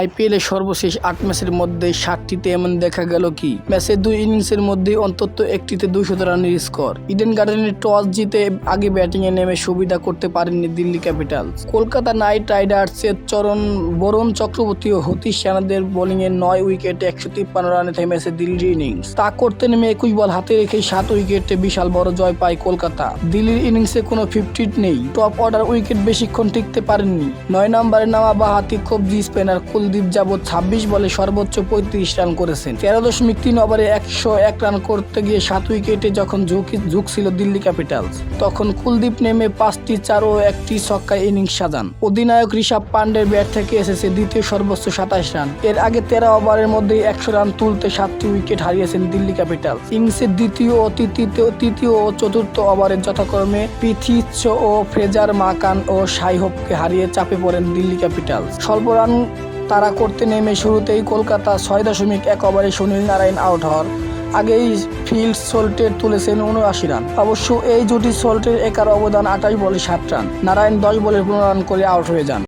আইপিএলের সর্বশেষ আট ম্যাচের মধ্যে সাতটিতে এমন দেখা গেল কি? ম্যাচের দুই ইনিংসের মধ্যে অন্তত একটিতে দুশত রানের স্কোর। ইডেন গার্ডেনের টস জিতে আগে ব্যাটিংয়ে নেমে সুবিধা করতে পারেননি দিল্লি ক্যাপিটালস। কলকাতা নাইট রাইডার্সের চরণ বরুণ চক্রবর্তী ও হতীশ সেনাদের বোলিংয়ে নয় উইকেটে একশো তিপ্পান্ন রানে থেমেছে দিল্লির ইনিংস। তা করতে নেমে একুশ বল হাতে রেখে সাত উইকেটে বিশাল বড় জয় পায় কলকাতা। দিল্লির ইনিংসে কোনো ফিফটি নেই। টপ অর্ডার উইকেট বেশিক্ষণ টিকতে পারেননি। নয় নম্বরে নামা বাহাতি কবজি স্পিনার কুলদীপ যাবৎ ছাব্বিশ বলে সর্বোচ্চ পঁয়ত্রিশ রান করেছেন। তেরো দশমিক তিন ওভারে একশো এক রান করতে গিয়ে সাত উইকেটে যখন ঝুঁকি ঝুঁকছিল দিল্লি ক্যাপিটালস, তখন কুলদীপ নেমে পাঁচটি চার ও একটি ছক্কা ইনিংস সাজান। অধিনায়ক ঋষভ পান্ডের ব্যাট থেকে এসেছে দ্বিতীয় সর্বোচ্চ সাতাশ রান। এর আগে তেরো ওভারের মধ্যে একশো রান তুলতে সাতটি উইকেট হারিয়েছেন দিল্লি ক্যাপিটালস। ইনিংসের দ্বিতীয় ও তৃতীয় তৃতীয় ও চতুর্থ ওভারের যথাক্রমে পিথিচ ও ফ্রেজার মাকান ও সাইহোপকে হারিয়ে চাপে পড়েন দিল্লি ক্যাপিটালস। স্বল্প রান তারা করতে নেমে শুরুতেই কলকাতা ছয় দশমিক এক ওভারে সুনীল নারায়ণ আউট হওয়ার আগেই ফিল্ড সল্টের তুলেছেন উনআশি রান। অবশ্য এই জুটি সল্টের একার অবদান আঠাশ বলে সাত রান। নারায়ণ দশ বলে পনেরো রান করে আউট হয়ে যান।